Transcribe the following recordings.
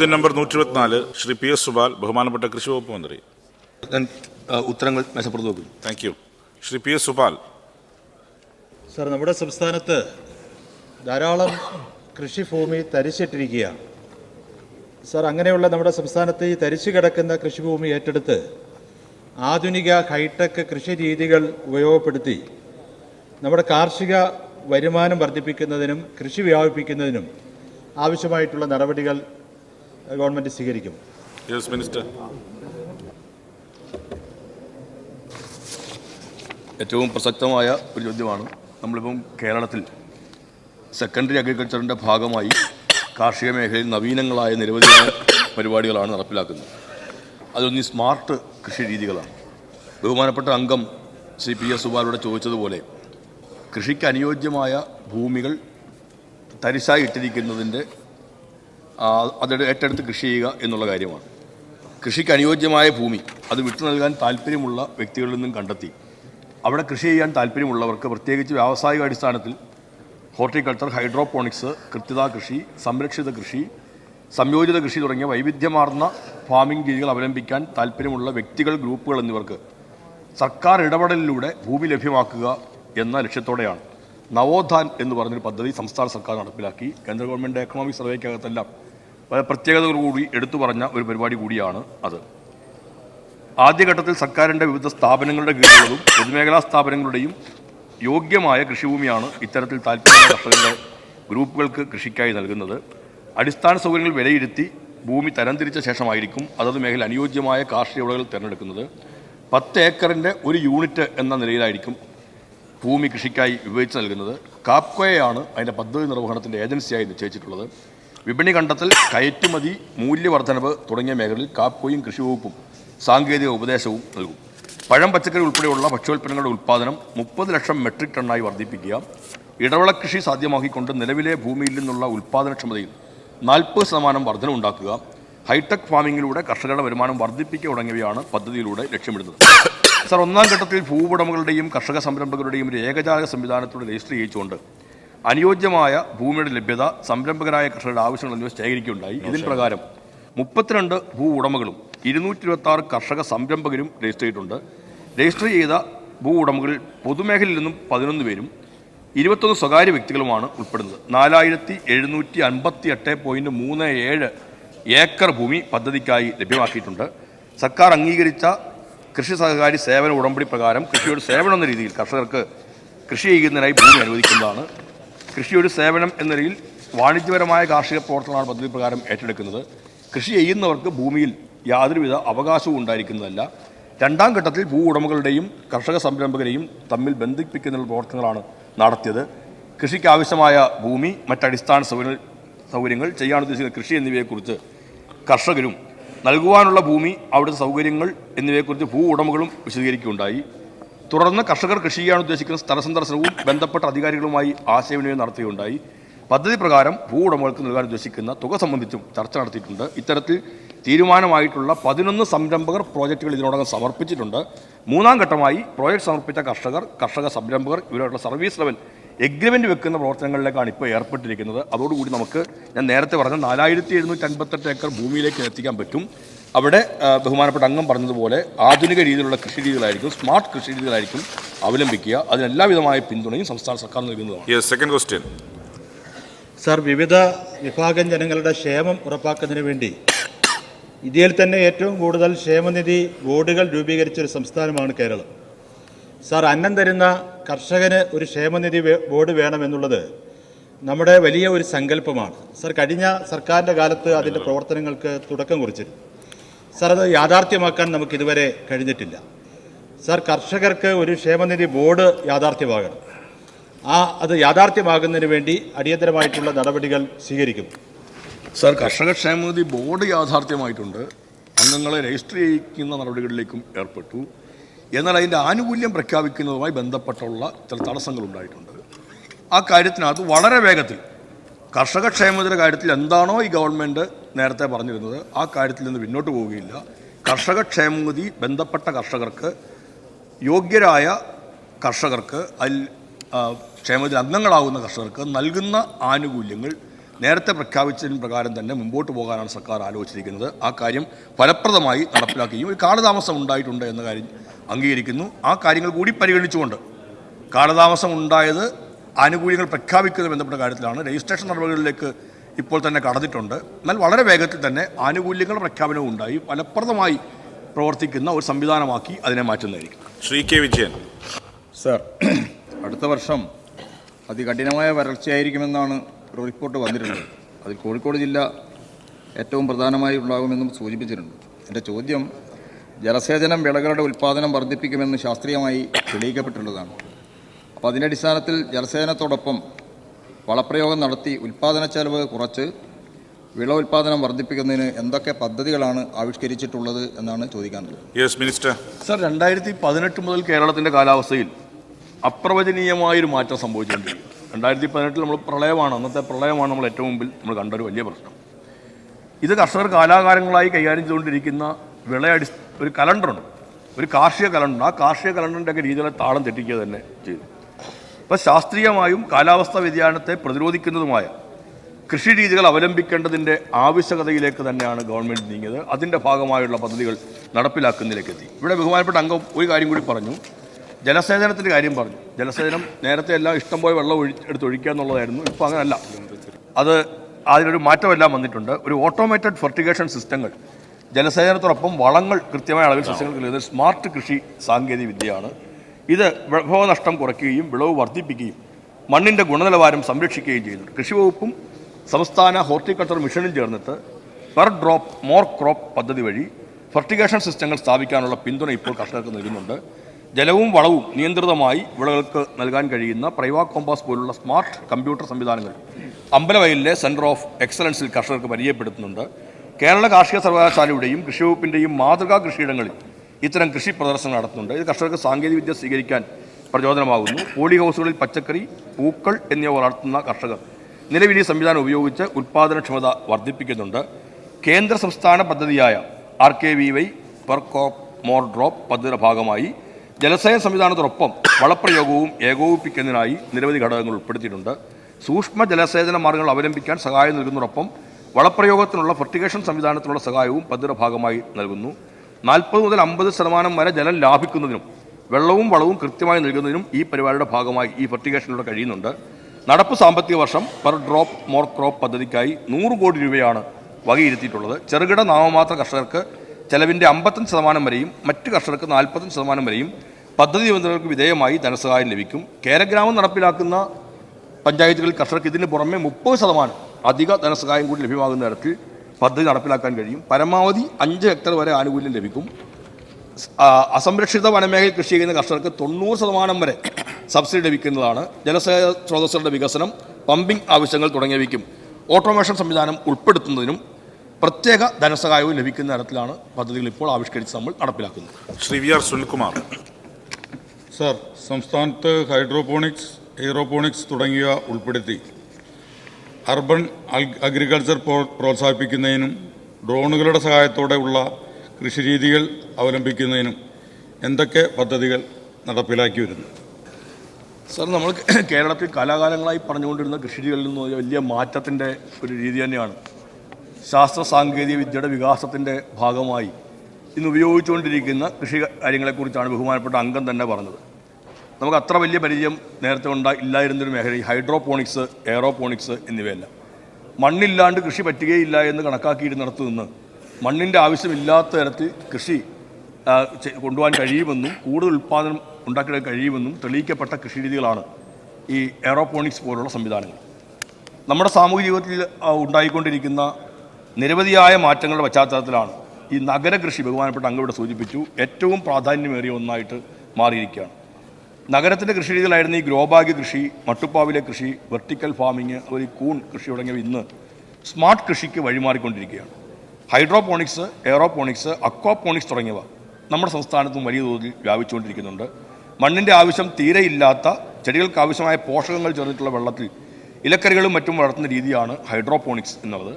ചോദ്യം നമ്പർ നൂറ്റി ഇരുപത്തിനാല് ശ്രീ പി എസ് സുബാൽ ബഹുമാനപ്പെട്ട കൃഷി വകുപ്പ് മന്ത്രി. ഞാൻ ഉത്തരങ്ങൾ മേശപ്പുറത്ത് വെക്കുന്നു thank you Shri P S Subal. Sir നമ്മുടെ സംസ്ഥാനത്ത് ധാരാളം കൃഷിഭൂമി തരിച്ചിട്ടിരിക്കുകയാണ് സാർ അങ്ങനെയുള്ള നമ്മുടെ സംസ്ഥാനത്ത് ഈ തരിച്ചു കിടക്കുന്ന കൃഷിഭൂമി ഏറ്റെടുത്ത് ആധുനിക ഹൈടെക് കൃഷി രീതികൾ ഉപയോഗപ്പെടുത്തി നമ്മുടെ കാർഷിക വരുമാനം വർദ്ധിപ്പിക്കുന്നതിനും കൃഷി വ്യാപിപ്പിക്കുന്നതിനും ആവശ്യമായിട്ടുള്ള നടപടികൾ ഗവൺമെന്റ് സ്വീകരിക്കും. യെസ് മിനിസ്റ്റർ ഏറ്റവും പ്രസക്തമായ ഒരു ചോദ്യമാണ്. നമ്മളിപ്പം കേരളത്തിൽ സെക്കൻഡറി അഗ്രികൾച്ചറിന്റെ ഭാഗമായി കാർഷിക മേഖലയിൽ നവീനങ്ങളായ നിരവധി പരിപാടികളാണ് നടപ്പിലാക്കുന്നത്. അതൊന്നീ സ്മാർട്ട് കൃഷി രീതികളാണ്. ബഹുമാനപ്പെട്ട അംഗം സി പി എസ് സുബാലോട് ചോദിച്ചതുപോലെ കൃഷിക്ക് അനുയോജ്യമായ ഭൂമികൾ തരിശായി ഇട്ടിരിക്കുന്നതിന്റെ അതിടെ ഏറ്റെടുത്ത് കൃഷി ചെയ്യുക എന്നുള്ള കാര്യമാണ്. കൃഷിക്ക് അനുയോജ്യമായ ഭൂമി അത് വിട്ടു നൽകാൻ താല്പര്യമുള്ള വ്യക്തികളിൽ നിന്നും കണ്ടെത്തി. അവിടെ കൃഷി ചെയ്യാൻ താല്പര്യമുള്ളവർക്ക് പ്രത്യേകിച്ച് വ്യാവസായിക അടിസ്ഥാനത്തിൽ ഹോർട്ടിക്കൾച്ചർ ഹൈഡ്രോപോണിക്സ് കൃത്യതാ കൃഷി സംരക്ഷിത കൃഷി സംയോജിത കൃഷി തുടങ്ങിയ വൈവിധ്യമാർന്ന ഫാമിംഗ് രീതികൾ അവലംബിക്കാൻ താല്പര്യമുള്ള വ്യക്തികൾ ഗ്രൂപ്പുകൾ എന്നിവർക്ക് സർക്കാർ ഇടപെടലിലൂടെ ഭൂമി ലഭ്യമാക്കുക എന്ന ലക്ഷ്യത്തോടെയാണ്. നവോത്ഥാൻ എന്ന് പറഞ്ഞൊരു പദ്ധതി സംസ്ഥാന സർക്കാർ നടപ്പിലാക്കി. കേന്ദ്ര ഗവൺമെന്റ് എക്കണോമിക് സർവേക്കകത്തെല്ലാം വളരെ പ്രത്യേകതകൾ കൂടി എടുത്തു പറഞ്ഞ ഒരു പരിപാടി കൂടിയാണ് അത്. ആദ്യഘട്ടത്തിൽ സർക്കാരിന്റെ വിവിധ സ്ഥാപനങ്ങളുടെ കീഴിലുള്ളതും പൊതുമേഖലാ സ്ഥാപനങ്ങളുടെയും യോഗ്യമായ കൃഷിഭൂമിയാണ് ഇത്തരത്തിൽ താല്പര്യമുള്ള കർഷകരുടെ ഗ്രൂപ്പുകൾക്ക് കൃഷിക്കായി നൽകുന്നത്. അടിസ്ഥാന സൗകര്യങ്ങൾ വിലയിരുത്തി ഭൂമി തരംതിരിച്ച ശേഷമായിരിക്കും അതത് മേഖല അനുയോജ്യമായ കാർഷിക വിളകൾ തിരഞ്ഞെടുക്കുന്നത്. പത്ത് ഏക്കറിന്റെ ഒരു യൂണിറ്റ് എന്ന നിലയിലായിരിക്കും ഭൂമി കൃഷിക്കായി വിഭജിച്ച് നൽകുന്നത്. കാപ്കോയാണ് അതിന്റെ പദ്ധതി നിർവഹണത്തിന്റെ ഏജൻസിയായി നിശ്ചയിച്ചിട്ടുള്ളത്. വിപണി കണ്ടെത്തൽ കയറ്റുമതി മൂല്യവർദ്ധനവ് തുടങ്ങിയ മേഖലയിൽ കാപ്കോയും കൃഷി വകുപ്പും സാങ്കേതിക ഉപദേശവും നൽകും. പഴം പച്ചക്കറി ഉൾപ്പെടെയുള്ള ഭക്ഷ്യോൽപ്പന്നങ്ങളുടെ ഉൽപ്പാദനം മുപ്പത് ലക്ഷം മെട്രിക് ടണ്ണായി വർദ്ധിപ്പിക്കുക. ഇടവള കൃഷി സാധ്യമാക്കിക്കൊണ്ട് നിലവിലെ ഭൂമിയിൽ നിന്നുള്ള ഉൽപ്പാദനക്ഷമതയിൽ നാൽപ്പത് ശതമാനം വർധനമുണ്ടാക്കുക ഹൈടെക് ഫാമിങ്ങിലൂടെ കർഷകരുടെ വരുമാനം വർദ്ധിപ്പിക്കുക തുടങ്ങിയവയാണ് പദ്ധതിയിലൂടെ ലക്ഷ്യമിടുന്നത്. സർ ഒന്നാം ഘട്ടത്തിൽ ഭൂവുടമകളുടെയും കർഷക സംരംഭകരുടെയും ഒരു ഏകജാലക സംവിധാനത്തോടെ രജിസ്റ്റർ ചെയ്യിച്ചുകൊണ്ട് അനുയോജ്യമായ ഭൂമിയുടെ ലഭ്യത സംരംഭകരായ കർഷകരുടെ ആവശ്യങ്ങൾ എന്നിവ ശേഖരിക്കുകയുണ്ടായി. ഇതിൻ പ്രകാരം മുപ്പത്തിരണ്ട് ഭൂ ഉടമകളും ഇരുന്നൂറ്റി ഇരുപത്തി ആറ് കർഷക സംരംഭകരും രജിസ്റ്റർ ചെയ്തിട്ടുണ്ട്. രജിസ്റ്റർ ചെയ്ത ഭൂ ഉടമകളിൽ പൊതുമേഖലയിൽ നിന്നും പതിനൊന്ന് പേരും ഇരുപത്തൊന്ന് സ്വകാര്യ വ്യക്തികളുമാണ് ഉൾപ്പെടുന്നത്. നാലായിരത്തി എഴുന്നൂറ്റി അൻപത്തി എട്ട് പോയിന്റ് മൂന്ന് ഏഴ് ഏക്കർ ഭൂമി പദ്ധതിക്കായി ലഭ്യമാക്കിയിട്ടുണ്ട്. സർക്കാർ അംഗീകരിച്ച കൃഷി സഹകാരി സേവന ഉടമ്പടി പ്രകാരം കൃഷിയുടെ സേവനം എന്ന രീതിയിൽ കർഷകർക്ക് കൃഷി ചെയ്യുന്നതിനായി ഭൂമി അനുവദിക്കുന്നതാണ്. കൃഷിയൊരു സേവനം എന്ന നിലയിൽ വാണിജ്യപരമായ കാർഷിക പ്രവർത്തനമാണ് പദ്ധതി പ്രകാരം ഏറ്റെടുക്കുന്നത്. കൃഷി ചെയ്യുന്നവർക്ക് ഭൂമിയിൽ യാതൊരുവിധ അവകാശവും ഉണ്ടായിരിക്കുന്നതല്ല. രണ്ടാം ഘട്ടത്തിൽ ഭൂ ഉടമകളുടെയും കർഷക സംരംഭകരെയും തമ്മിൽ ബന്ധിപ്പിക്കുന്ന പ്രവർത്തനങ്ങളാണ് നടത്തിയത്. കൃഷിക്ക് ആവശ്യമായ ഭൂമി മറ്റടിസ്ഥാന സൗകര്യങ്ങൾ സൗകര്യങ്ങൾ ചെയ്യാൻ ഉദ്ദേശിക്കുന്ന കൃഷി എന്നിവയെക്കുറിച്ച് കർഷകരും നൽകുവാനുള്ള ഭൂമി അവിടുത്തെ സൗകര്യങ്ങൾ എന്നിവയെക്കുറിച്ച് ഭൂ ഉടമകളും വിശദീകരിക്കുകയുണ്ടായി. തുടർന്ന് കർഷകർ കൃഷി ചെയ്യാൻ ഉദ്ദേശിക്കുന്ന സ്ഥല സന്ദർശനവും ബന്ധപ്പെട്ട അധികാരികളുമായി ആശയവിനിമയം നടത്തുകയുണ്ടായി. പദ്ധതി പ്രകാരം ഭൂ ഉടമകൾക്ക് നൽകാൻ ഉദ്ദേശിക്കുന്ന തുക സംബന്ധിച്ചും ചർച്ച നടത്തിയിട്ടുണ്ട്. ഇത്തരത്തിൽ തീരുമാനമായിട്ടുള്ള പതിനൊന്ന് സംരംഭകർ പ്രോജക്റ്റുകൾ ഇതിനോടകം സമർപ്പിച്ചിട്ടുണ്ട്. മൂന്നാം ഘട്ടമായി പ്രോജക്റ്റ് സമർപ്പിച്ച കർഷകർ കർഷക സംരംഭകർ ഇവരുടെ സർവീസ് ലെവൽ എഗ്രിമെന്റ് വെക്കുന്ന പ്രവർത്തനങ്ങളിലേക്കാണ് ഇപ്പോൾ ഏർപ്പെട്ടിരിക്കുന്നത്. അതോടുകൂടി നമുക്ക് ഞാൻ നേരത്തെ പറഞ്ഞ നാലായിരത്തി എഴുന്നൂറ്റി അൻപത്തെട്ട് ഏക്കർ ഭൂമിയിലേക്ക് എത്തിക്കാൻ പറ്റും. അവിടെ ബഹുമാനപ്പെട്ട അംഗം പറഞ്ഞതുപോലെ ആധുനിക രീതിയിലുള്ള കൃഷി രീതികളായിരിക്കും സ്മാർട്ട് കൃഷി രീതികളായിരിക്കും അവലംബിക്കുക. അതിനെല്ലാവിധമായ പിന്തുണയും സംസ്ഥാന സർക്കാർ നൽകുന്നതാണ്. യെസ് സെക്കൻഡ് ക്വസ്റ്റ്യൻ സാർ വിവിധ വിഭാഗം ജനങ്ങളുടെ ക്ഷേമം ഉറപ്പാക്കുന്നതിന് വേണ്ടി ഇന്ത്യയിൽ തന്നെ ഏറ്റവും കൂടുതൽ ക്ഷേമനിധി ബോർഡുകൾ രൂപീകരിച്ച ഒരു സംസ്ഥാനമാണ് കേരളം. സാർ അന്നം തരുന്ന കർഷകന് ഒരു ക്ഷേമനിധി ബോർഡ് വേണമെന്നുള്ളത് നമ്മുടെ വലിയ ഒരു സങ്കല്പമാണ്. സാർ കഴിഞ്ഞ സർക്കാരിന്റെ കാലത്ത് അതിന്റെ പ്രവർത്തനങ്ങൾക്ക് തുടക്കം കുറിച്ചിരുന്നു. സാർ അത് യാഥാർത്ഥ്യമാക്കാൻ നമുക്ക് ഇതുവരെ കഴിഞ്ഞിട്ടില്ല. സാർ കർഷകർക്ക് ഒരു ക്ഷേമനിധി ബോർഡ് യാഥാർത്ഥ്യമാകണം. ആ അത് യാഥാർത്ഥ്യമാകുന്നതിന് വേണ്ടി അടിയന്തരമായിട്ടുള്ള നടപടികൾ സ്വീകരിക്കും. സാർ കർഷക ക്ഷേമനിധി ബോർഡ് യാഥാർത്ഥ്യമായിട്ടുണ്ട്. അംഗങ്ങളെ രജിസ്റ്റർ ചെയ്യിക്കുന്ന നടപടികളിലേക്കും ഏർപ്പെട്ടു. എന്നാൽ അതിന്റെ ആനുകൂല്യം പ്രഖ്യാപിക്കുന്നതുമായി ബന്ധപ്പെട്ടുള്ള ചില തടസ്സങ്ങൾ ഉണ്ടായിട്ടുണ്ട്. ആ കാര്യത്തിനകത്ത് വളരെ വേഗത്തിൽ കർഷക ക്ഷേമത്തിന്റെ കാര്യത്തിൽ എന്താണോ ഈ ഗവൺമെന്റ് നേരത്തെ പറഞ്ഞിരുന്നത് ആ കാര്യത്തിൽ നിന്ന് പിന്നോട്ട് പോവുകയില്ല. കർഷക ക്ഷേമനിധി ബന്ധപ്പെട്ട കർഷകർക്ക് യോഗ്യരായ കർഷകർക്ക് അതിൽ ക്ഷേമത്തിൽ അംഗങ്ങളാകുന്ന കർഷകർക്ക് നൽകുന്ന ആനുകൂല്യങ്ങൾ നേരത്തെ പ്രഖ്യാപിച്ചതിന് പ്രകാരം തന്നെ മുമ്പോട്ട് പോകാനാണ് സർക്കാർ ആലോചിച്ചിരിക്കുന്നത്. ആ കാര്യം ഫലപ്രദമായി നടപ്പിലാക്കുകയും ഒരു കാലതാമസം ഉണ്ടായിട്ടുണ്ട് എന്ന കാര്യം അംഗീകരിക്കുന്നു. ആ കാര്യങ്ങൾ കൂടി പരിഗണിച്ചുകൊണ്ട് കാലതാമസം ഉണ്ടായത് ആനുകൂല്യങ്ങൾ പ്രഖ്യാപിക്കുന്നത് ബന്ധപ്പെട്ട കാര്യത്തിലാണ്. രജിസ്ട്രേഷൻ നടപടികളിലേക്ക് ഇപ്പോൾ തന്നെ കടന്നിട്ടുണ്ട്. എന്നാൽ വളരെ വേഗത്തിൽ തന്നെ ആനുകൂല്യങ്ങളുടെ പ്രഖ്യാപനവും ഉണ്ടായി. ഫലപ്രദമായി പ്രവർത്തിക്കുന്ന ഒരു സംവിധാനമാക്കി അതിനെ മാറ്റുന്നതായിരിക്കും. ശ്രീ കെ വിജയൻ. സർ അടുത്ത വർഷം അതികഠിനമായ വരൾച്ചയായിരിക്കുമെന്നാണ് ഒരു റിപ്പോർട്ട് വന്നിട്ടുള്ളത് അതിൽ കോഴിക്കോട് ജില്ല ഏറ്റവും പ്രധാനമായി ഉണ്ടാകുമെന്നും സൂചിപ്പിച്ചിട്ടുണ്ട്. എന്റെ ചോദ്യം ജലസേചനം വിളകളുടെ ഉൽപ്പാദനം വർദ്ധിപ്പിക്കുമെന്ന് ശാസ്ത്രീയമായി തെളിയിക്കപ്പെട്ടിട്ടുള്ളതാണ്. അപ്പോൾ അതിന്റെ അടിസ്ഥാനത്തിൽ ജലസേചനത്തോടൊപ്പം വളപ്രയോഗം നടത്തി ഉൽപ്പാദന ചെലവ് കുറച്ച് വിള ഉൽപാദനം വർദ്ധിപ്പിക്കുന്നതിന് എന്തൊക്കെ പദ്ധതികളാണ് ആവിഷ്കരിച്ചിട്ടുള്ളത് എന്നാണ് ചോദിക്കാനുള്ളത് യെസ് മിനിസ്റ്റർ സർ രണ്ടായിരത്തി പതിനെട്ട് മുതൽ കേരളത്തിന്റെ കാലാവസ്ഥയിൽ അപ്രവചനീയമായൊരു മാറ്റം സംഭവിച്ചിട്ടുണ്ട്. രണ്ടായിരത്തി പതിനെട്ടിൽ നമ്മൾ പ്രളയമാണ്. അന്നത്തെ പ്രളയമാണ് നമ്മൾ ഏറ്റവും മുമ്പിൽ നമ്മൾ കണ്ടൊരു വലിയ പ്രശ്നം. ഇത് കർഷകർ കാലാകാലങ്ങളായി കൈകാര്യം ചെയ്തുകൊണ്ടിരിക്കുന്ന വിളയടി ഒരു കലണ്ടറുണ്ട്. ഒരു കാർഷിക കലണ്ടർ. ആ കാർഷിക കലണ്ടറിന്റെയൊക്കെ രീതിയിലെ താളം തെറ്റിക്കുക തന്നെ ചെയ്തു. അപ്പോൾ ശാസ്ത്രീയമായും കാലാവസ്ഥാ വ്യതിയാനത്തെ പ്രതിരോധിക്കുന്നതുമായ കൃഷി രീതികൾ അവലംബിക്കേണ്ടതിന്റെ ആവശ്യകതയിലേക്ക് തന്നെയാണ് ഗവൺമെന്റ് നീങ്ങിയത്. അതിന്റെ ഭാഗമായുള്ള പദ്ധതികൾ നടപ്പിലാക്കുന്നതിലേക്ക് എത്തി ഇവിടെ ബഹുമാനപ്പെട്ട അംഗം ഒരു കാര്യം കൂടി പറഞ്ഞു. ജലസേചനത്തിന്റെ കാര്യം പറഞ്ഞു. ജലസേചനം നേരത്തെ എല്ലാം ഇഷ്ടം ഇഷ്ടംപോലെ വെള്ളം ഒഴി എടുത്ത് ഒഴിക്കുക എന്നുള്ളതായിരുന്നു. ഇപ്പോൾ അങ്ങനല്ല. അത് അതിനൊരു മാറ്റമെല്ലാം വന്നിട്ടുണ്ട്. ഒരു ഓട്ടോമേറ്റഡ് ഫെർട്ടിഗേഷൻ സിസ്റ്റങ്ങൾ ജലസേചനത്തോടൊപ്പം വളങ്ങൾ കൃത്യമായ അളവിൽ നൽകുന്നത് സ്മാർട്ട് കൃഷി സാങ്കേതിക വിദ്യയാണ്. ഇത് വിഭവനഷ്ടം കുറയ്ക്കുകയും വിളവ് വർദ്ധിപ്പിക്കുകയും മണ്ണിന്റെ ഗുണനിലവാരം സംരക്ഷിക്കുകയും ചെയ്യുന്നു കൃഷി വകുപ്പും സംസ്ഥാന ഹോർട്ടിക്കൾച്ചർ മിഷനും ചേർന്നിട്ട് പെർ ഡ്രോപ്പ് മോർ ക്രോപ്പ് പദ്ധതി വഴി ഫെർട്ടിഗേഷൻ സിസ്റ്റങ്ങൾ സ്ഥാപിക്കാനുള്ള പിന്തുണ ഇപ്പോൾ കർഷകർക്ക് നൽകുന്നുണ്ട്. ജലവും വളവും നിയന്ത്രിതമായി വിളകൾക്ക് നൽകാൻ കഴിയുന്ന പ്രൈവാ കോമ്പാസ് പോലുള്ള സ്മാർട്ട് കമ്പ്യൂട്ടർ സംവിധാനങ്ങൾ അമ്പലവയലിലെ സെന്റർ ഓഫ് എക്സലൻസിൽ കർഷകർക്ക് പരിചയപ്പെടുത്തുന്നുണ്ട്. കേരള കാർഷിക സർവകലാശാലയുടെയും കൃഷിവകുപ്പിന്റെയും മാതൃകാ കൃഷിയിടങ്ങളിൽ ഇത്തരം കൃഷി പ്രദർശനം നടത്തുന്നുണ്ട്. ഇത് കർഷകർക്ക് സാങ്കേതികവിദ്യ സ്വീകരിക്കാൻ പ്രചോദനമാകുന്നു. പോളി ഹൗസുകളിൽ പച്ചക്കറി പൂക്കൾ എന്നിവ വളർത്തുന്ന കർഷകർ നിലവിൽ ഈ സംവിധാനം ഉപയോഗിച്ച് ഉൽപ്പാദനക്ഷമത വർദ്ധിപ്പിക്കുന്നുണ്ട്. കേന്ദ്ര സംസ്ഥാന പദ്ധതിയായ R K V Y per crop more drop പദ്ധതിയുടെ ഭാഗമായി ജലസേന സംവിധാനത്തോടൊപ്പം വളപ്രയോഗവും ഏകോപിപ്പിക്കുന്നതിനായി നിരവധി ഘടകങ്ങൾ ഉൾപ്പെടുത്തിയിട്ടുണ്ട്. സൂക്ഷ്മ ജലസേചന മാർഗങ്ങൾ അവലംബിക്കാൻ സഹായം നൽകുന്നതോടൊപ്പം വളപ്രയോഗത്തിനുള്ള ഫെർട്ടിഗേഷൻ സംവിധാനത്തിനുള്ള സഹായവും പദ്ധതിയുടെ ഭാഗമായി നൽകുന്നു. നാൽപ്പത് മുതൽ അമ്പത് ശതമാനം വരെ ജലം ലാഭിക്കുന്നതിനും വെള്ളവും വളവും കൃത്യമായി നൽകുന്നതിനും ഈ പരിപാടിയുടെ ഭാഗമായി ഈ ഫെർട്ടിഗേഷനിലൂടെ കഴിയുന്നുണ്ട്. നടപ്പ് സാമ്പത്തിക വർഷം പെർ ഡ്രോപ്പ് മോർ ക്രോപ്പ് പദ്ധതിക്കായി നൂറ് കോടി രൂപയാണ് വകയിരുത്തിയിട്ടുള്ളത്. ചെറുകിട നാമമാത്ര കർഷകർക്ക് ചെലവിന്റെ അമ്പത്തഞ്ച് ശതമാനം വരെയും മറ്റ് കർഷകർക്ക് നാൽപ്പത്തഞ്ച് ശതമാനം വരെയും പദ്ധതി നിബന്ധനകൾക്ക് വിധേയമായി ധനസഹായം ലഭിക്കും. കേരഗ്രാമം നടപ്പിലാക്കുന്ന പഞ്ചായത്തുകളിൽ കർഷകർക്ക് ഇതിന് പുറമെ മുപ്പത് ശതമാനം അധിക ധനസഹായം കൂടി ലഭ്യമാകുന്ന തരത്തിൽ പദ്ധതി നടപ്പിലാക്കാൻ കഴിയും. പരമാവധി അഞ്ച് ഹെക്ടർ വരെ ആനുകൂല്യം ലഭിക്കും. അസംരക്ഷിത വനമേഖല കൃഷി ചെയ്യുന്ന കർഷകർക്ക് തൊണ്ണൂറ് ശതമാനം വരെ സബ്സിഡി ലഭിക്കുന്നതാണ്. ജലസേചന സ്രോതസ്സുകളുടെ വികസനം പമ്പിംഗ് ആവശ്യങ്ങൾ തുടങ്ങിയവയ്ക്കും ഓട്ടോമേഷൻ സംവിധാനം ഉൾപ്പെടുത്തുന്നതിനും പ്രത്യേക ധനസഹായവും ലഭിക്കുന്ന തരത്തിലാണ് പദ്ധതികൾ ഇപ്പോൾ ആവിഷ്കരിച്ച് നമ്മൾ നടപ്പിലാക്കുന്നത്. Shri V R Sunilkumar. Sir സംസ്ഥാനത്ത് ഹൈഡ്രോപോണിക്സ് എയ്റോപോണിക്സ് തുടങ്ങിയ ഉൾപ്പെടുത്തി അർബൻ അഗ്രികൾച്ചർ പ്രോ- പ്രോത്സാഹിപ്പിക്കുന്നതിനും ഡ്രോണുകളുടെ സഹായത്തോടെ ഉള്ള കൃഷിരീതികൾ അവലംബിക്കുന്നതിനും എന്തൊക്കെ പദ്ധതികൾ നടപ്പിലാക്കി വരുന്നു സർ നമ്മൾ കേരളത്തിൽ കാലാകാലങ്ങളായി പറഞ്ഞുകൊണ്ടിരുന്ന കൃഷിരീതികളിൽ നിന്ന് വലിയ മാറ്റത്തിന്റെ ഒരു രീതി തന്നെയാണ്. ശാസ്ത്ര സാങ്കേതിക വിദ്യയുടെ വികാസത്തിന്റെ ഭാഗമായി ഇന്ന് ഉപയോഗിച്ചുകൊണ്ടിരിക്കുന്ന കൃഷി കാര്യങ്ങളെക്കുറിച്ചാണ് ബഹുമാനപ്പെട്ട അംഗം തന്നെ പറഞ്ഞത്. നമുക്ക് അത്ര വലിയ പരിചയം നേരത്തെ ഉണ്ടാ ഇല്ലായിരുന്നൊരു മേഖല ഈ ഹൈഡ്രോപോണിക്സ് എയറോപോണിക്സ് എന്നിവയല്ല. മണ്ണില്ലാണ്ട് കൃഷി പറ്റുകയില്ല എന്ന് കണക്കാക്കിയിരുന്നിടത്ത് നിന്ന് മണ്ണിന്റെ ആവശ്യമില്ലാത്ത തരത്തിൽ കൃഷി കൊണ്ടുപോകാൻ കഴിയുമെന്നും കൂടുതൽ ഉൽപ്പാദനം ഉണ്ടാക്കിയെടുക്കാൻ കഴിയുമെന്നും തെളിയിക്കപ്പെട്ട കൃഷിരീതികളാണ് ഈ എയറോപോണിക്സ് പോലുള്ള സംവിധാനങ്ങൾ. നമ്മുടെ സാമൂഹിക ജീവിതത്തിൽ ഉണ്ടായിക്കൊണ്ടിരിക്കുന്ന നിരവധിയായ മാറ്റങ്ങളുടെ പശ്ചാത്തലത്തിലാണ് ഈ നഗര കൃഷി ബഹുമാനപ്പെട്ട അംഗവിടെ സൂചിപ്പിച്ചു ഏറ്റവും പ്രാധാന്യമേറിയ ഒന്നായിട്ട് മാറിയിരിക്കുകയാണ്. നഗരത്തിന്റെ കൃഷി രീതികളായിരുന്ന ഈ ഗ്രോബാഗ് കൃഷി മട്ടുപ്പാവിലെ കൃഷി വെർട്ടിക്കൽ ഫാമിങ് അതുപോലെ ഈ കൂൺ കൃഷി തുടങ്ങിയവ ഇന്ന് സ്മാർട്ട് കൃഷിക്ക് വഴിമാറിക്കൊണ്ടിരിക്കുകയാണ്. ഹൈഡ്രോപോണിക്സ് എയറോപോണിക്സ് അക്വാപോണിക്സ് തുടങ്ങിയവ നമ്മുടെ സംസ്ഥാനത്തും വലിയ തോതിൽ വ്യാപിച്ചുകൊണ്ടിരിക്കുന്നുണ്ട്. മണ്ണിന്റെ ആവശ്യം തീരെ ഇല്ലാത്ത ചെടികൾക്ക് ആവശ്യമായ പോഷകങ്ങൾ ചേർന്നിട്ടുള്ള വെള്ളത്തിൽ ഇലക്കറികളും മറ്റും വളർത്തുന്ന രീതിയാണ് ഹൈഡ്രോപോണിക്സ് എന്നുള്ളത്.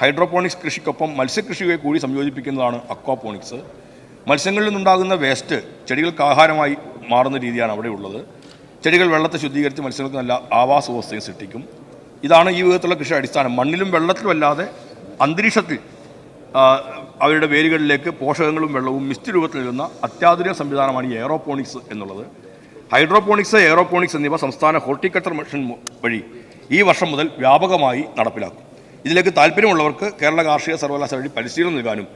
ഹൈഡ്രോപോണിക്സ് കൃഷിക്കൊപ്പം മത്സ്യകൃഷിയെ കൂടി സംയോജിപ്പിക്കുന്നതാണ് അക്വാപോണിക്സ്. മത്സ്യങ്ങളിൽ നിന്നുണ്ടാകുന്ന വേസ്റ്റ് ചെടികൾക്ക് ആഹാരമായി മാറുന്ന രീതിയാണ് അവിടെ ഉള്ളത്. ചെടികൾ വെള്ളത്തെ ശുദ്ധീകരിച്ച് മത്സ്യങ്ങൾക്ക് നല്ല ആവാസ വ്യവസ്ഥയും സൃഷ്ടിക്കും. ഇതാണ് ഈ വിധത്തിലുള്ള കൃഷി അടിസ്ഥാനം. മണ്ണിലും വെള്ളത്തിലും അല്ലാതെ അന്തരീക്ഷത്തിൽ അവരുടെ വേരുകളിലേക്ക് പോഷകങ്ങളും വെള്ളവും മിസ്റ്റ് രൂപത്തിൽ നൽകുന്ന അത്യാധുനിക സംവിധാനമാണ് ഈ എയറോപോണിക്സ് എന്നുള്ളത്. ഹൈഡ്രോപോണിക്സ് എയറോപോണിക്സ് എന്നിവ സംസ്ഥാന ഹോർട്ടിക്കൾച്ചർ മിഷൻ വഴി ഈ വർഷം മുതൽ വ്യാപകമായി നടപ്പിലാക്കും. ഇതിലേക്ക് താല്പര്യമുള്ളവർക്ക് കേരള കാർഷിക സർവകലാശാല വഴി പരിശീലനം നൽകാനും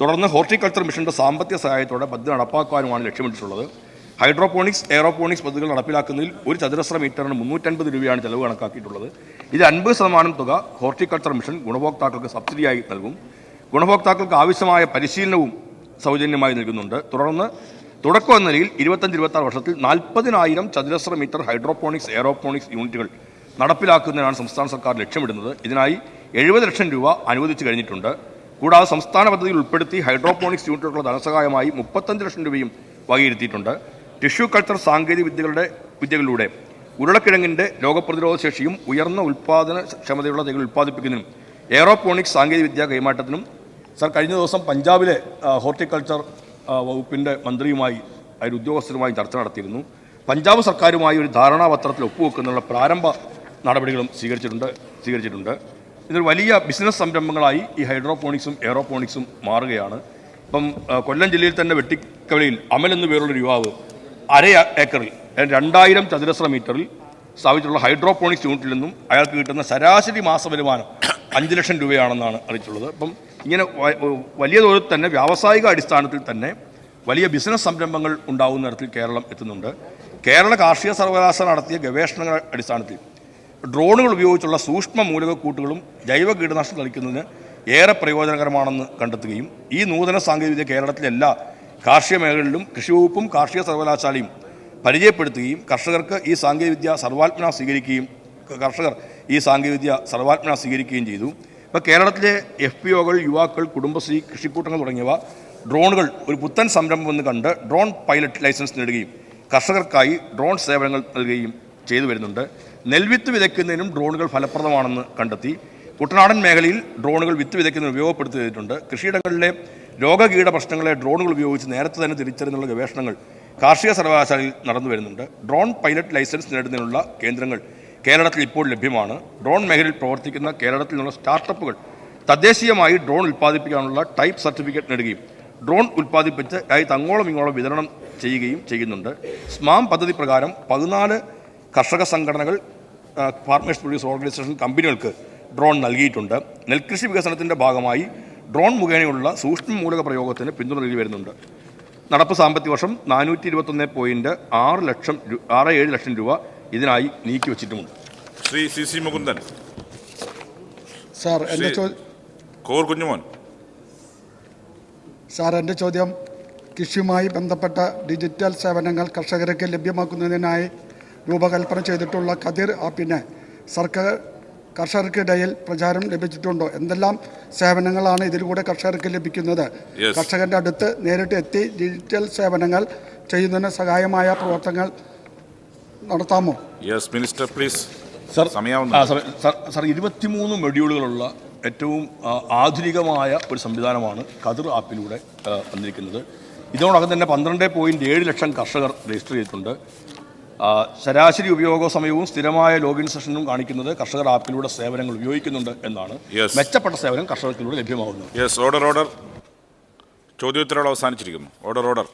തുടർന്ന് ഹോർട്ടിക്കൾച്ചർ മിഷന്റെ സാമ്പത്തിക സഹായത്തോടെ പദ്ധതി നടപ്പാക്കാനുമാണ് ലക്ഷ്യമിട്ടിട്ടുള്ളത്. ഹൈഡ്രോപോണിക്സ് എയറോപോണിക്സ് പദ്ധതികൾ നടപ്പിലാക്കുന്നതിൽ ഒരു ചതുരശ്ര മീറ്ററിന് മുന്നൂറ്റൻപത് രൂപയാണ് ചെലവ് കണക്കാക്കിയിട്ടുള്ളത്. ഇത് അൻപത് ശതമാനം തുക ഹോർട്ടിക്കൾച്ചർ മിഷൻ ഗുണഭോക്താക്കൾക്ക് സബ്സിഡിയായി നൽകും. ഗുണഭോക്താക്കൾക്ക് ആവശ്യമായ പരിശീലനവും സൗജന്യമായി നൽകുന്നുണ്ട്. തുടർന്ന് തുടക്കം എന്ന നിലയിൽ ഇരുപത്തഞ്ച് ഇരുപത്തി ആറ് വർഷത്തിൽ നാൽപ്പതിനായിരം ചതുരശ്ര മീറ്റർ ഹൈഡ്രോപോണിക്സ് എയറോപോണിക്സ് യൂണിറ്റുകൾ നടപ്പിലാക്കുന്നതിനാണ് സംസ്ഥാന സർക്കാർ ലക്ഷ്യമിടുന്നത്. ഇതിനായി എഴുപത് ലക്ഷം രൂപ അനുവദിച്ചു കഴിഞ്ഞിട്ടുണ്ട്. കൂടാതെ സംസ്ഥാന പദ്ധതിയിൽ ഉൾപ്പെടുത്തി ഹൈഡ്രോപോണിക്സ് യൂണിറ്റുകളുടെ ധനസഹായമായി മുപ്പത്തഞ്ച് ലക്ഷം രൂപയും വകയിരുത്തിയിട്ടുണ്ട്. ടിഷ്യൂ കൾച്ചർ സാങ്കേതിക വിദ്യകളുടെ വിദ്യകളിലൂടെ ഉരുളക്കിഴങ്ങിന്റെ രോഗപ്രതിരോധ ശേഷിയും ഉയർന്ന ഉൽപ്പാദന ക്ഷമതയുള്ള തൈകൾ ഉൽപ്പാദിപ്പിക്കുന്നതിനും എയറോപോണിക്സ് സാങ്കേതിക വിദ്യ കൈമാറ്റത്തിനും സർ കഴിഞ്ഞ ദിവസം പഞ്ചാബിലെ ഹോർട്ടിക്കൾച്ചർ വകുപ്പിന്റെ മന്ത്രിയുമായി അതിൽ ഉദ്യോഗസ്ഥരുമായി ചർച്ച നടത്തിയിരുന്നു. പഞ്ചാബ് സർക്കാരുമായി ഒരു ധാരണാപത്രത്തിൽ ഒപ്പുവെക്കുന്നതിനുള്ള പ്രാരംഭ നടപടികളും സ്വീകരിച്ചിട്ടുണ്ട് സ്വീകരിച്ചിട്ടുണ്ട്. ഇതൊരു വലിയ ബിസിനസ് സംരംഭങ്ങളായി ഈ ഹൈഡ്രോപോണിക്സും എയറോപോണിക്സും മാറുകയാണ്. ഇപ്പം കൊല്ലം ജില്ലയിൽ തന്നെ വെട്ടിക്കവലയിൽ അമൽ എന്നു പേരുള്ള യുവാവ് അര ഏക്കറിൽ രണ്ടായിരം ചതുരശ്ര മീറ്ററിൽ സ്ഥാപിച്ചിട്ടുള്ള ഹൈഡ്രോപോണിക്സ് യൂണിറ്റിൽ നിന്നും അയാൾക്ക് കിട്ടുന്ന ശരാശരി മാസ വരുമാനം അഞ്ച് ലക്ഷം രൂപയാണെന്നാണ് അറിയിച്ചുള്ളത് അപ്പം ഇങ്ങനെ വലിയ തോതിൽ തന്നെ വ്യാവസായിക അടിസ്ഥാനത്തിൽ തന്നെ വലിയ ബിസിനസ് സംരംഭങ്ങൾ ഉണ്ടാകുന്ന തരത്തിൽ കേരളം എത്തുന്നുണ്ട്. കേരള കാർഷിക സർവകലാശാല നടത്തിയ ഗവേഷണങ്ങളുടെ അടിസ്ഥാനത്തിൽ ഡ്രോണുകൾ ഉപയോഗിച്ചുള്ള സൂക്ഷ്മ മൂലകക്കൂട്ടുകളും ജൈവ കീടനാശിനി തളിക്കുന്നതിന് ഏറെ പ്രയോജനകരമാണെന്ന് കണ്ടെത്തുകയും ഈ നൂതന സാങ്കേതികവിദ്യ കേരളത്തിലെ എല്ലാ കാർഷിക മേഖലകളിലും കൃഷി വകുപ്പും കാർഷിക സർവകലാശാലയും പരിചയപ്പെടുത്തുകയും കർഷകർക്ക് ഈ സാങ്കേതികവിദ്യ സർവാത്മന സ്വീകരിക്കുകയും കർഷകർ ഈ സാങ്കേതികവിദ്യ സർവാത്മന സ്വീകരിക്കുകയും ചെയ്തു. ഇപ്പോൾ കേരളത്തിലെ എഫ് പി ഒകൾ യുവാക്കൾ കുടുംബശ്രീ കൃഷിക്കൂട്ടങ്ങൾ തുടങ്ങിയവ ഡ്രോണുകൾ ഒരു പുത്തൻ സംരംഭം എന്ന് കണ്ട് ഡ്രോൺ പൈലറ്റ് ലൈസൻസ് നേടുകയും കർഷകർക്കായി ഡ്രോൺ സേവനങ്ങൾ നൽകുകയും ചെയ്തു വരുന്നുണ്ട്. നെൽവിത്ത് വിതയ്ക്കുന്നതിനും ഡ്രോണുകൾ ഫലപ്രദമാണെന്ന് കണ്ടെത്തി. കുട്ടനാടൻ മേഖലയിൽ ഡ്രോണുകൾ വിത്ത് വിതയ്ക്കുന്നതിന് ഉപയോഗപ്പെടുത്തിയിട്ടുണ്ട്. കൃഷിയിടങ്ങളിലെ രോഗകീട പ്രശ്നങ്ങളെ ഡ്രോണുകൾ ഉപയോഗിച്ച് നേരത്തെ തന്നെ തിരിച്ചറിഞ്ഞുള്ള ഗവേഷണങ്ങൾ കാർഷിക സർവകലാശാലയിൽ നടന്നു വരുന്നുണ്ട്. ഡ്രോൺ പൈലറ്റ് ലൈസൻസ് നേടുന്നതിനുള്ള കേന്ദ്രങ്ങൾ കേരളത്തിൽ ഇപ്പോൾ ലഭ്യമാണ്. ഡ്രോൺ മേഖലയിൽ പ്രവർത്തിക്കുന്ന കേരളത്തിൽ നിന്നുള്ള സ്റ്റാർട്ടപ്പുകൾ തദ്ദേശീയമായി ഡ്രോൺ ഉൽപ്പാദിപ്പിക്കാനുള്ള ടൈപ്പ് സർട്ടിഫിക്കറ്റ് നേടുകയും ഡ്രോൺ ഉൽപ്പാദിപ്പിച്ച് രാജ്യത്ത് അങ്ങോളം ഇങ്ങോളം വിതരണം ചെയ്യുകയും ചെയ്യുന്നുണ്ട്. സ്മാം പദ്ധതി പ്രകാരം പതിനാല് കർഷക സംഘടനകൾ ഫാർമേഴ്സ് പ്രൊഡ്യൂസ് ഓർഗനൈസേഷൻ കമ്പനികൾക്ക് ഡ്രോൺ നൽകിയിട്ടുണ്ട്. നെൽകൃഷി വികസനത്തിന്റെ ഭാഗമായി ഡ്രോൺ മുഖേനയുള്ള സൂക്ഷ്മ മൂലക പ്രയോഗത്തിന് പിന്തുണ നൽകി വരുന്നുണ്ട്. നടപ്പ് സാമ്പത്തിക വർഷം നാനൂറ്റി ഇരുപത്തൊന്ന് പോയിന്റ് ആറ് ലക്ഷം ആറ് ഏഴ് ലക്ഷം രൂപ ഇതിനായി നീക്കി വച്ചിട്ടുമുണ്ട്. Shri C C Mukundan. Sir എന്റെ ചോദ്യം കോർ കുഞ്ഞുമോൻ. സാർ എന്റെ ചോദ്യം കൃഷിയുമായി ബന്ധപ്പെട്ട ഡിജിറ്റൽ സേവനങ്ങൾ കർഷകർക്ക് ലഭ്യമാക്കുന്നതിനായി രൂപകൽപ്പന ചെയ്തിട്ടുള്ള കതിർ ആപ്പിന് സർക്കാർ കർഷകർക്കിടയിൽ പ്രചാരം ലഭിച്ചിട്ടുണ്ടോ? എന്തെല്ലാം സേവനങ്ങളാണ് ഇതിലൂടെ കർഷകർക്ക് ലഭിക്കുന്നത്? കർഷകന്റെ അടുത്ത് നേരിട്ട് എത്തി ഡിജിറ്റൽ സേവനങ്ങൾ ചെയ്യുന്നതിന് സഹായമായ പ്രവർത്തനങ്ങൾ നടത്താമോ? Yes minister please sir. Sir- ഇരുപത്തിമൂന്ന് മൊഡ്യൂളുകളുള്ള ഏറ്റവും ആധുനികമായ ഒരു സംവിധാനമാണ് കതിർ ആപ്പിലൂടെ വന്നിരിക്കുന്നത്. ഇതോടൊപ്പം തന്നെ പന്ത്രണ്ട് പോയിന്റ് ഏഴ് ലക്ഷം കർഷകർ രജിസ്റ്റർ ചെയ്തിട്ടുണ്ട്. ശരാശരി ഉപയോഗ സമയവും സ്ഥിരമായ ലോഗിൻ സെഷനും കാണിക്കുന്നത് കർഷകർ ആപ്പിലൂടെ സേവനങ്ങൾ ഉപയോഗിക്കുന്നുണ്ട് എന്നാണ് മെച്ചപ്പെട്ട സേവനം കർഷകർക്കിലൂടെ ലഭ്യമാകുന്നത് ഓർഡർ ഓർഡർ ചോദ്യോത്തരങ്ങൾ അവസാനിച്ചിരിക്കുന്നു. Order order